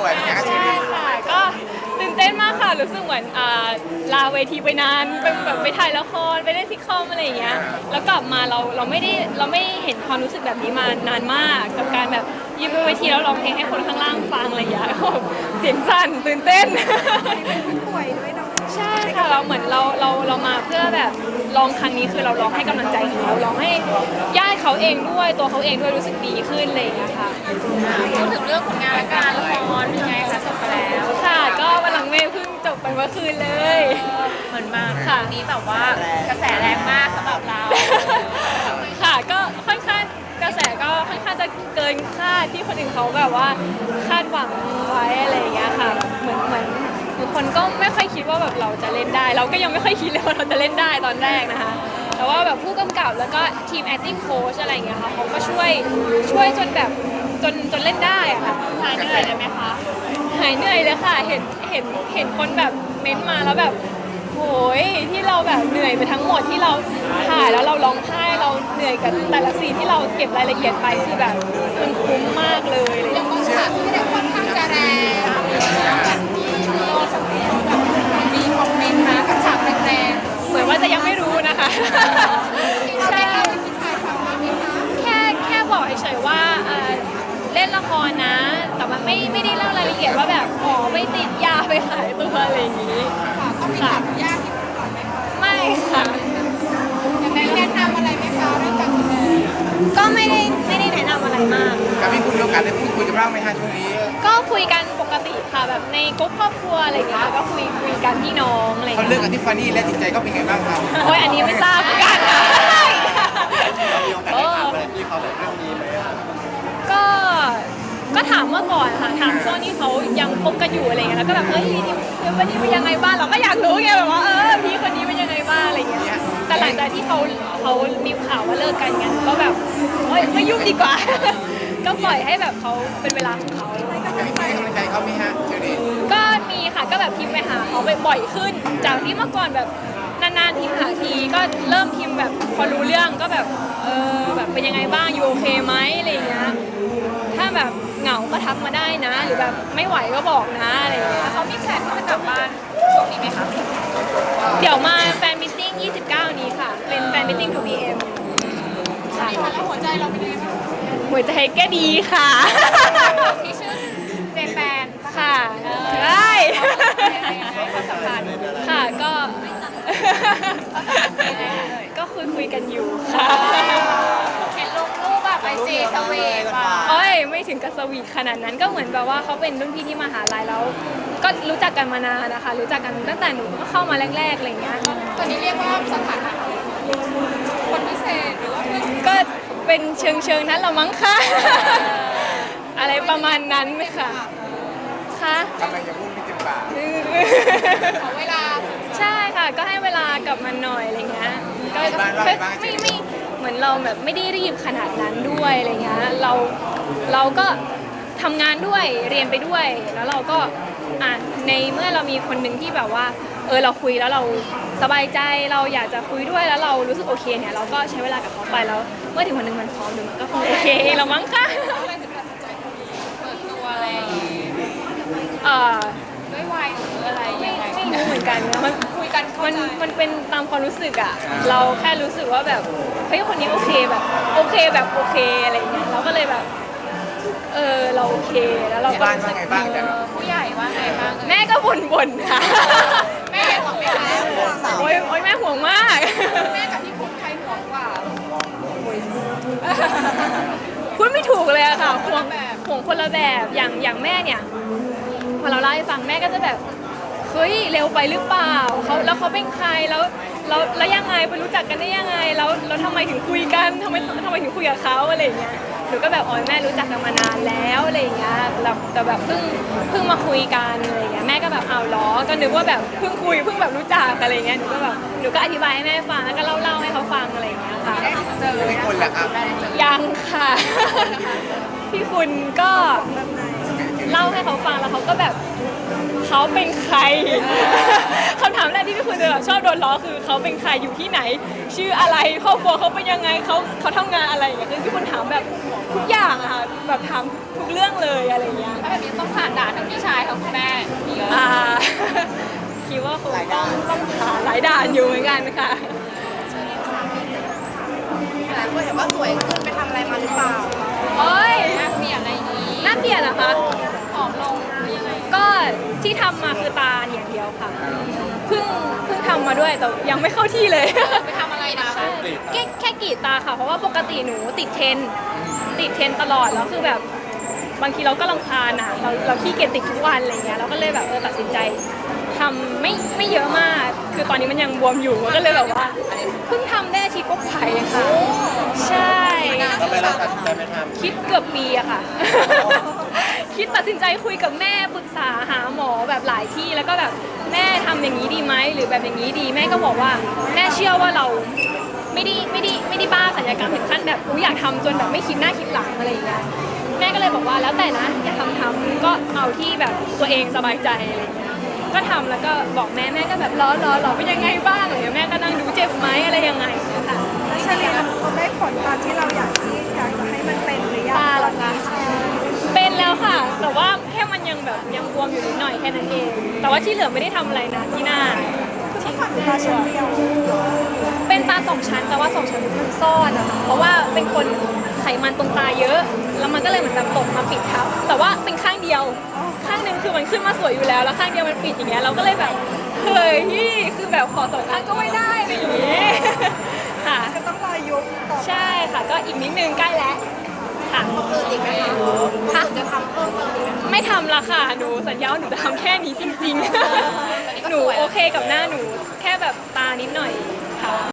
ด้วย เป็นไงครับเชอรี่ค่ะก็ตื่นเต้นมากค่ะ รู้สึกเหมือนอ่าลาเวทีไปนานไปแบบไปถ่ายละครไปเล่นซิทคอมอะไรอย่างเงี้ย แล้วกลับมาเราเราไม่ได้เราไม่เห็นความรู้สึกแบบนี้มานานมาก กับการแบบยืนบนเวทีแล้วร้องเพลงให้คนข้างล่างฟังอะไรอย่างเงี้ยเสียงสั่นตื่นเต้น ป่วยด้วยเนาะ ใช่ค่ะเราเหมือนเราเราเรามาเพื่อแบบ ลองครั้งนี้คือเราลองให้กำลังใจเขาลองให้ญาติเขาเองด้วยตัวเขาเองด้วยรู้สึกดีขึ้นอะไรอย่างเงี้ยค่ะพูดถึงเรื่องผลงานและการละครเป็นไงคะจบไปแล้วค่ะ ก็วันหลังเมย์เพิ่งจบไปเมื่อคืนเลย เหมือนมาค่ะครั้งนี้แบบว่ากระแสแรงมากสำหรับเราค่ะก็ค่อนข้างกระแสก็ค่อนข้างจะเกินคาดที่คนอื่นเขาแบบว่าคาดหวังไว้อะไรอย่างเงี้ยค่ะเหมือนเหมือน ทุกคนก็ไม่ค่อยคิดว่าแบบเราจะเล่นได้ เราก็ยังไม่ค่อยคิดเลยว่าเราจะเล่นได้ตอนแรกนะคะ แต่ว่าแบบผู้กำกับแล้วก็ทีม acting coach อะไรอย่างเงี้ยค่ะเขาก็ช่วยช่วยจนแบบจนจนเล่นได้อะค่ะ หายเหนื่อยเลยไหมคะ หายเหนื่อยเลยค่ะ เห็น เห็น เห็นคนแบบเม้นต์มาแล้วแบบโหยที่เราแบบเหนื่อยไปทั้งหมดที่เราถ่ายแล้วเราร้องไห้เราเหนื่อยกับแต่ละซีนที่เราเก็บรายละเอียดไปคือแบบมันคุ้มมากเลยอะไรอย่างเลยฉากที่ได้ ขายตัวอะไรอย่างนี้ค่ะต้องมีขออนุญาตที่คุณก่อนไหมคะไม่ค่ะยังได้แนะนำอะไรไหมคะเรื่องการแสดงก็ไม่ได้ไม่ได้แนะนำอะไรมาก กับพี่คุณมีโอกาสได้พูดคุยกันบ้างไหมฮะช่วงนี้ก็คุยกันปกติค่ะแบบในกลุ่มครอบครัวอะไรอย่างเงี้ยก็คุยคุยกันพี่น้องอะไรอย่างเขาเลิเงี้กยกับทิฟฟานี่และจิตใจเขาเป็นไงบ้างครับ โอ้ยอันนี้ไม่ทราบเหมือนกันค่ะ มีโอกาสได้ถามอะไรพี่เขาแบบเรื่องนี้ไหมอะ ก็ก็ ถามเมื่อก่อนค่ะถามช่วงที่เขายังคบกันอยู่อะไรเงี้ยแล้วก็แบบเฮ้ยนี่เดี๋ยววันนี้เป็นยังไงบ้างเราก็อยากรู้ไงแบบว่าเออพี่คนนี้เป็นยังไงบ้างอะไรเงี้ยแต่หลังจากที่เขาเขามีข่าวว่าเลิกกันเงี้ยก็แบบเฮ้ยไม่ยุ่งดีกว่า ก็ปล่อยให้แบบเขาเป็นเวลาของเขาอยากให้กำลังใจเขาไหมฮะเชอรี่ก็มีค่ะก็แบบพิมพ์ไปหาเขาบ่อยๆขึ้น จากที่เมื่อก่อนแบบนานๆพิมพ์หาทีก็เริ่มพิมพ์แบบพอรู้เรื่องก็แบบเออแบบเป็นยังไงบ้างอยู่โอเคไหมอะไรอย่างเงี้ยถ้าแบบ เหงาก็ทักมาได้นะ หรือแบบไม่ไหวก็บอกนะอะไรอย่างเงี้ยเขามีแผนที่จะกลับบ้านช่วงนี้ไหมคะเดี๋ยวมาแฟนมิทติ้ง 29 นี้ค่ะ เป็นแฟนมิทติ้ง 2PM ค่ะแล้วหัวใจเราเป็นยังไงบ้างหัวใจก็ดีค่ะที่ชื่อเจแปน ค่ะใช่ ยังไงยังไงความสัมพันธ์ ค่ะก็ ก็คุยคุยๆกันอยู่ค่ะ เห็นลงรูปแบบไอจีสวีทว่ะ โอ้ยไม่ถึง กับสวีทขนาดนั้นก็เหมือนแบบว่าเขาเป็นรุ่นพี่ที่มหาลัยแล้ว ก็รู้จักกันมานานนะคะ รู้จักกันตั้งแต่หนูเข้ามาแรกๆอะไรอย่างเงี้ยตอนนี้เรียกว่าสถานะคนพิเศษหรือว่าเพื่อนก็เป็นเชิงเชิงๆนั้นละมั้งค่ะ อะไรประมาณนั้นไหมค่ะค่ะกำลังจะพูดไม่เต็มปากขอเวลาใช่ค่ะ ก็ให้เวลากับมันหน่อยอะไรเงี้ยก็บ้านไม่บ้านไม่ไม่เหมือนเราแบบไม่ได้รีบขนาดนั้นด้วยอะไรเงี้ยเรา เราก็ทำงานด้วยเรียนไปด้วย แล้วเราก็อะในเมื่อเรามีคนหนึ่งที่แบบว่า เออเราคุยแล้วเราสบายใจเราอยากจะคุยด้วยแล้วเรารู้สึกโอเคเนี่ยเราก็ใช้เวลากับเขาไปแล้ว เมื่อถึงวันหนึ่งมันพร้อมเดี๋ยวมันก็คงโอเคเองละมั้งค่ะอะไรถึงตัดสินใจคุยเปิดตัวอะไรอย่างงี้เอ่อด้วยวัยหรืออะไรไม่ยังไงไม่รู้เหมือนกันนะมัน คุยกันเข้ามันใจมันเป็นตามความรู้สึกอะเราแค่รู้สึกว่าแบบเฮ้ยคนนี้โอเคแบบโอเคแบบโอเคอะไรเงี้ยเราก็เลยแบบ เออเราโอเคแล้วเราที่ก็บ้านรู้ว่าสึกไงบ้างแต่เออผู้ใหญ่ว่าไงบ้างเอ่ยแม่ก็บ่นบ่นๆค่ะแม่ห่วงไหมคะโอ๊ยโอ๊ยแม่ห่วงมาก แม่กับพี่คุณใครห่วงกว่าพูดไม่ถูกเลยอะค่ะห่วงแบบห่วงคนละแบบอย่างอย่างแม่เนี่ยพอเราเล่าให้ฟังแม่ก็จะแบบเฮ้ยเร็วไปหรือเปล่าเขาแล้วเขาเป็นใครแล้วแล้วแล้วยังไงไปรู้จักกันได้ยังไง แล้วแล้วทำไมถึงคุยกันทำไมทำไมถึงคุยกับเขาอะไรอย่างเงี้ย หนูก็แบบอ๋อแม่รู้จักกันมานานแล้วอะไรอย่างเงี้ยแต่แต่แบบเพิ่งเพิ่งมาคุยกันอะไรอย่างเงี้ยแม่ก็แบบเอาวล้อก็นึกว่าแบบเพิ่งคุยเพิ่งแบบรู้จักอะไรอย่างเงี้ยหนูก็แบบหนูก็อธิบายให้แม่ฟังแล้วก็เล่าเล่าให้เขาฟังอะไรอย่างเงี้ยค่ะเจอไม่คนละครับยังค่ะ พี่คุณก็เล่าให้เขาฟังแล้วแล้วเขาก็แบบเขาเป็นใครคำถามแรกที่พี่คุณจะชอบโดนล้อคือเขาเป็นใครอยู่ที่ไหน ชื่ออะไรครอบครัวเขาเป็นยังไงเขาเขาทำงานอะไรอย่างเงี้ยคือพี่คุณถามแบบ แบบถามทุกเรื่องเลยอะไรอย่างเงี้ยถ้าแบบนี้ต้องผ่านด่านทั้งพี่ชายทั้งคุณแม่เยอะอ่า คิดว่าคงต้องต้องผ่านหลายด่านอยู่เหมือนกันค่ะหลายคนเห็นว่าสวยขึ้นไปทำอะไรมาหรือเปล่าโอ้ยหน้าเปลี่ยนอะไรอย่างนี้หน้าเปลี่ยนเหรอคะผอมลงหรือยังไงก็ที่ทำมาคือตาอย่างเดียวค่ะเพิ่งเพิ่งทำมาด้วยแต่ยังไม่เข้าที่เลย ไปทำอะไรมาคะแค่แค่กรีดตาค่ะ เพราะว่าปกติหนูติดเทรนด์ ติดเทรนด์ตลอดแล้วคือแบบบางทีเราก็รำคาญอะเราเราขี้เกียจติดทุกวันอะไรเงี้ยเราก็เลยแบบเออตัดสินใจทำไม่ไม่เยอะมาก คือตอนนี้มันยังบวมอยู่ก็เลยแบบว่าเพิ่งทำได้อาทิตย์กว่าๆเองค่ะใช่ทำไมเราตัดสินใจไม่ทำคิดเกือบปีอะค่ะ คิดตัดสินใจคุยกับแม่ปรึกษาหาหมอแบบหลายที่แล้วก็แบบแม่ทำอย่างนี้ดีไหมหรือแบบอย่างนี้ดีแม่ก็บอกว่า แม่เชื่อว่าเรา ไม่ได้ไม่ได้ไม่ได้บ้าสัญญกรรมถึงขั้นแบบอุ๊ยอยากทำจนแบบไม่คิดหน้าคิดหลังอะไรอย่างเงี้ยแม่ก็เลยบอกว่าแล้วแต่นะอยากทำทำก็เอาที่แบบตัวเองสบายใจอะไรอย่างเงี้ยก็ทำแล้วก็บอกแม่แม่ก็แบบล้อล้อล้อเป็นยังไงบ้างอะไรอย่างเงี้ยแม่ก็นั่งดูเจ็บไหมอะไรยังไงค่ะแล้วเฉลี่ยเขาได้ผลตามที่เราอยากที่อยากจะให้มันเป็นหรือยังตาเหรอคะเป็นแล้วค่ะ แต่ว่าแค่มันยังแบบยังบวมอยู่นิดหน่อยแค่นั้นเอง แต่ว่าที่เหลือไม่ได้ทำอะไรนะที่หน้าที่ ผ่านตาชั้นเดียวเป็นตาสองชั้นแต่ว่าสองชั้นมันซ่อนนะคะเพราะว่าเป็นคนไขมันตรงตาเยอะ แล้วมันก็เลยเหมือนแบบตกมาปิดทับแต่ว่าเป็นข้างเดียว ข้างหนึ่งคือมันขึ้นมาสวยอยู่แล้ว แล้วข้างเดียวมันปิดอย่างเงี้ยเราก็เลยแบบเฮ้ยคือแบบขอสองข้างก็ไม่ได้อะไรอย่างงี้ค่ะ ก็ต้องรอยุบต่อใช่ค่ะก็อีกนิดนึงใกล้แล้วค่ะเพิ่มอีกไหมคะค่ะจะทำเพิ่มเติมอีกไหมไม่ทำละค่ะหนูสัญญาว่าหนูจะทำแค่นี้จริงๆ หนูโอเคกับหน้าหนู แค่แบบตานิดหน่อย